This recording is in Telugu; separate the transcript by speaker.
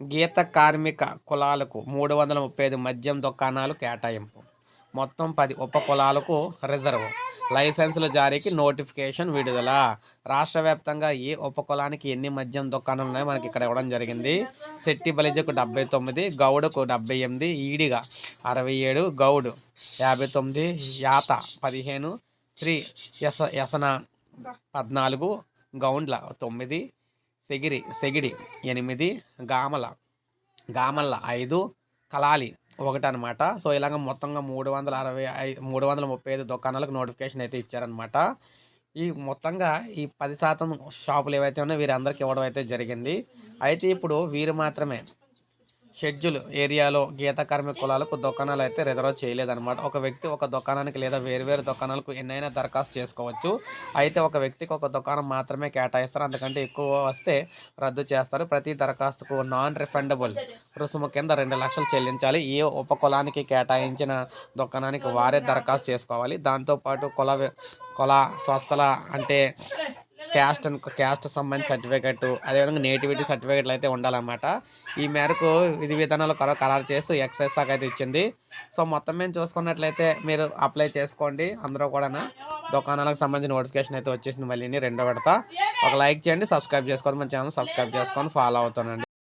Speaker 1: గీత కార్మిక కులాలకు మూడు వందల ముప్పై ఐదు మద్యం దుకాణాలు కేటాయింపు. మొత్తం పది ఉప కులాలకు రిజర్వ్. లైసెన్సుల జారీకి నోటిఫికేషన్ విడుదల. రాష్ట్ర వ్యాప్తంగా ఏ ఉప కులానికి ఎన్ని మద్యం దుకాణాలు ఉన్నాయో మనకి ఇక్కడ ఇవ్వడం జరిగింది. శెట్టి బలిజకు డెబ్బై తొమ్మిది గౌడుకు డెబ్బై ఎనిమిది ఈడిగా అరవై ఏడు గౌడు యాభై తొమ్మిది యాత పదిహేను శ్రీ యస యసన పద్నాలుగు గౌండ్ల తొమ్మిది సెగిరి సెగిడి ఎనిమిది గామల గామల్ల ఐదు కలాలి ఒకటి అనమాట సో ఇలాగ మొత్తంగా మూడు వందల అరవై ఐదు మూడు వందల ముప్పై ఐదు దుకాణాలకు నోటిఫికేషన్ అయితే ఇచ్చారనమాట ఈ మొత్తంగా ఈ పది శాతం షాపులు ఏవైతే ఉన్నాయో వీరందరికీ ఇవ్వడం అయితే జరిగింది. అయితే ఇప్పుడు వీరు మాత్రమే షెడ్యూల్ ఏరియాలో గీత కార్మిక కులాలకు దుకాణాలు అయితే రిజర్వ్ చేయలేదన్నమాట. ఒక వ్యక్తి ఒక దుకాణానికి లేదా వేరువేరు దుకాణాలకు ఎన్నైనా దరఖాస్తు చేసుకోవచ్చు. అయితే ఒక వ్యక్తికి ఒక దుకాణం మాత్రమే కేటాయిస్తారు. అందుకంటే ఎక్కువ వస్తే రద్దు చేస్తారు. ప్రతి దరఖాస్తుకు నాన్ రిఫండబుల్ రుసుము కింద రెండు లక్షలు చెల్లించాలి. ఏ ఉప కులానికి కేటాయించిన దుకాణానికి వారే దరఖాస్తు చేసుకోవాలి. దాంతోపాటు కుల కుల స్వస్థల అంటే క్యాస్ట్ అనుకో క్యాస్ట్ సంబంధించిన సర్టిఫికెట్ అదేవిధంగా నేటివిటీ సర్టిఫికెట్లు అయితే ఉండాలన్నమాట. ఈ మేరకు విధి విధానాలు కర ఖరారు చేసి ఎక్సైజ్ శాఖ అయితే ఇచ్చింది. సో మొత్తం మేము చూసుకున్నట్లయితే మీరు అప్లై చేసుకోండి అందరూ కూడా దుకాణాలకు సంబంధించిన నోటిఫికేషన్ అయితే వచ్చేసింది మళ్ళీ రెండో విడత ఒక లైక్ చేయండి సబ్స్క్రైబ్ చేసుకోండి మన ఛానల్ సబ్స్క్రైబ్ చేసుకొని ఫాలో అవుతానండి.